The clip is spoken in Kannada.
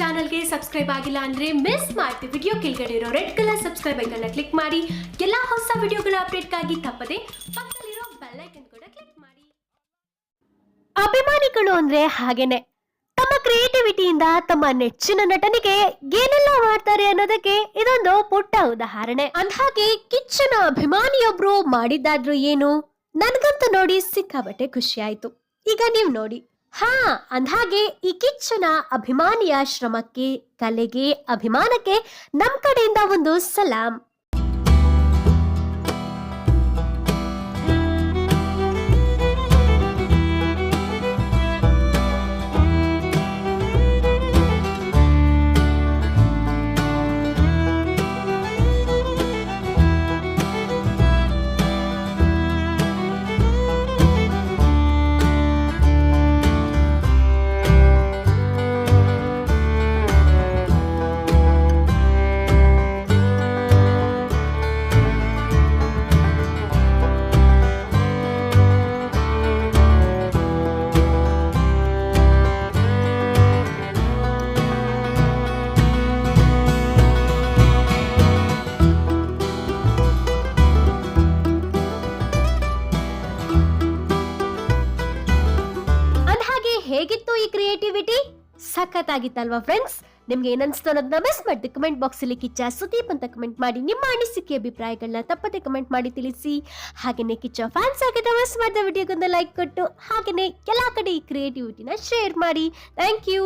ಚಾನಲ್ಗೆ ಸಬ್ಸ್ಕ್ರೈಬ್ ಆಗಿಲ್ಲ ಅಂದ್ರೆ ಮಿಸ್ ಮಾಡ್ತೀವಿ ವಿಡಿಯೋ ಕೆಳಗಡೆ ಇರೋ ರೆಡ್ ಕಲರ್ ಸಬ್ಸ್ಕ್ರೈಬ್ ಐಕನ್ನ ಕ್ಲಿಕ್ ಮಾಡಿ. ಎಲ್ಲಾ ಹೊಸ ವಿಡಿಯೋಗಳ ಅಪ್ಡೇಟ್ಗಾಗಿ ತಪ್ಪದೆ ಪಕ್ಕದಲ್ಲಿರೋ ಬೆಲ್ ಐಕನ್ ಕೂಡ ಕ್ಲಿಕ್ ಮಾಡಿ. ಅಭಿಮಾನಿಗಳು ಅಂದ್ರೆ ಹಾಗೇನೆ. ತಮ್ಮ ಕ್ರಿಯೇಟಿವಿಟಿಯಿಂದ ತಮ್ಮ ನೆಚ್ಚಿನ ನಟನಿಗೆ ಏನೆಲ್ಲ ಮಾಡ್ತಾರೆ ಅನ್ನೋದಕ್ಕೆ ಇದೊಂದು ಪುಟ್ಟ ಉದಾಹರಣೆ. ಅಂದ್ಹಾಗೆ ಕಿಚ್ಚನ ಅಭಿಮಾನಿಯೊಬ್ರು ಮಾಡಿದ್ದಾದ್ರೂ ಏನು? ನನ್ಗಂತೂ ನೋಡಿ ಸಿಕ್ಕಾಬಟ್ಟೆ ಖುಷಿ ಆಯ್ತು. ಈಗ ನೀವು ನೋಡಿ. ಹಾ ಅಂದ್ಹಾಗೆ ಈ ಕಿಚ್ಚನ ಅಭಿಮಾನಿಯ ಶ್ರಮಕ್ಕೆ ಕಲೆಗೆ ಅಭಿಮಾನಕ್ಕೆ ನಮ್ ಕಡೆಯಿಂದ ಒಂದು ಸಲಾಂ. ಹೇಗಿತ್ತು ಈ ಕ್ರಿಯೇಟಿವಿಟಿ ಸಖತ್ತಾಗಿತ್ತಲ್ವಾ ಫ್ರೆಂಡ್ಸ್ ನಿಮ್ಗೆ ಏನನ್ಸ್ತು ಅನ್ನೋದನ್ನ ಮಿಸ್ ಮಾಡಿ ಕಮೆಂಟ್ ಬಾಕ್ಸ್ ಅಲ್ಲಿ ಕಿಚ್ಚ ಸುದೀಪ್ ಅಂತ ಕಮೆಂಟ್ ಮಾಡಿ ನಿಮ್ಮ ಅನಿಸಿಕೆ ಅಭಿಪ್ರಾಯಗಳನ್ನ ತಪ್ಪದೆ ಕಮೆಂಟ್ ಮಾಡಿ ತಿಳಿಸಿ. ಹಾಗೇನೆ ಕಿಚ್ಚ ಫ್ಯಾನ್ಸ್ ಆಗಿದ್ದ ಮಿಸ್ ಮಾಡಿದ ವಿಡಿಯೋಗೊಂದು ಲೈಕ್ ಕೊಟ್ಟು, ಹಾಗೇನೆ ಎಲ್ಲಾ ಕಡೆ ಈ ಕ್ರಿಯೇಟಿವಿಟಿನ ಶೇರ್ ಮಾಡಿ. Thank you